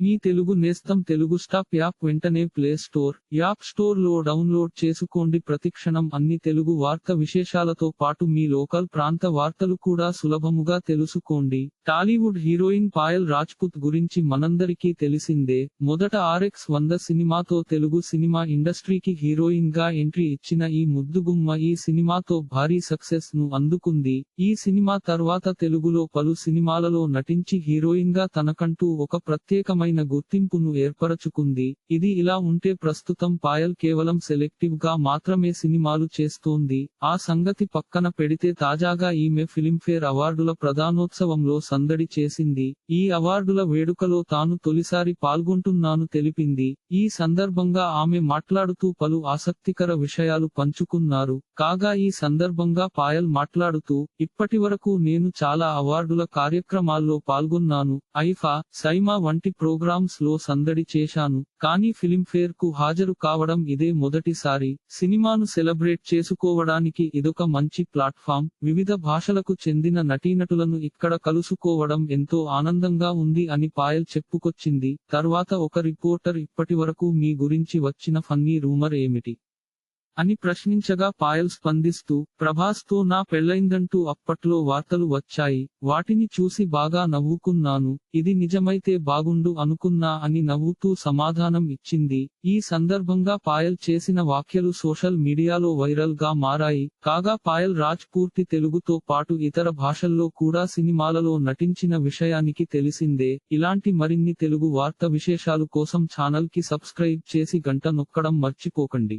మీ తెలుగు నేస్తం Telugu stop app వెంటనే play store app స్టోర్లో డౌన్లోడ్ చేసుకోండి. ప్రతిక్షణం అన్ని తెలుగు వార్త విశేషాలతో పాటు మీ లోకల్ ప్రాంత వార్తలు కూడా సులభముగా తెలుసుకోండి. టాలీవుడ్ హీరోయిన్ పాయల్ రాజ్పుత్ గురించి మనందరికీ తెలిసిందే మొదట ఆర్ఎక్స్ వంద సినిమాతో తెలుగు సినిమా ఇండస్ట్రీకి హీరోయిన్గా ఎంట్రీ ఇచ్చిన ఈ ముద్దుగుమ్మ ఈ సినిమాతో భారీ సక్సెస్ను అందుకుంది. ఈ సినిమా తర్వాత తెలుగులో పలు సినిమాలలో నటించి హీరోయిన్గా తనకంటూ ఒక ప్రత్యేకమైన గుర్తింపును ఏర్పరచుకుంది. ఇది ఇలా ఉంటే ప్రస్తుతం పాయల్ కేవలం సెలెక్టివ్గా మాత్రమే సినిమాలు చేస్తోంది. ఆ సంగతి పక్కన పెడితే తాజాగా ఈమె ఫిలింఫేర్ అవార్డుల ప్రధానోత్సవంలో సందడి చేసింది. ఈ అవార్డుల వేడుకలో తాను తొలిసారి పాల్గొంటున్నాను తెలిపింది. ఈ సందర్భంగా ఆమె మాట్లాడుతూ పలు ఆసక్తికర విషయాలు పంచుకున్నారు. కాగా ఈ సందర్భంగా పాయల్ మాట్లాడుతూ ఇప్పటివరకు నేను చాలా అవార్డుల కార్యక్రమాల్లో పాల్గొన్నాను. ఐఫా సైమా వంటి ప్రోగ్రామ్స్లో సందడి చేశాను కానీ ఫిలింఫేర్కు హాజరు కావడం ఇదే మొదటిసారి. సినిమాను సెలబ్రేట్ చేసుకోవడానికి ఇదొక మంచి ప్లాట్ఫామ్. వివిధ భాషలకు చెందిన నటీనటులను ఇక్కడ కలుసుకోవడం ఎంతో ఆనందంగా ఉంది అని పాయల్ చెప్పుకొచ్చింది. తర్వాత ఒక రిపోర్టర్ ఇప్పటివరకు మీ గురించి వచ్చిన ఫన్నీ రూమర్ ఏమిటి? అని ప్రశ్నించగా పాయల్ స్పందిస్తూ ప్రభాస్తో నా పెళ్ళైందంటూ అప్పట్లో వార్తలు వచ్చాయి వాటిని చూసి బాగా నవ్వుకున్నాను ఇది నిజమైతే బాగుండు అనుకున్నా అని నవ్వుతూ సమాధానం ఇచ్చింది. ఈ సందర్భంగా పాయల్ చేసిన వ్యాఖ్యలు సోషల్ మీడియాలో వైరల్గా మారాయి కాగా పాయల్ రాజ్ పూర్తి తెలుగుతో పాటు ఇతర భాషల్లో కూడా సినిమాలలో నటించిన విషయానికి తెలిసిందే. ఇలాంటి మరిన్ని తెలుగు వార్త విశేషాలు కోసం ఛానల్కి సబ్స్క్రైబ్ చేసి గంట నొక్కడం మర్చిపోకండి.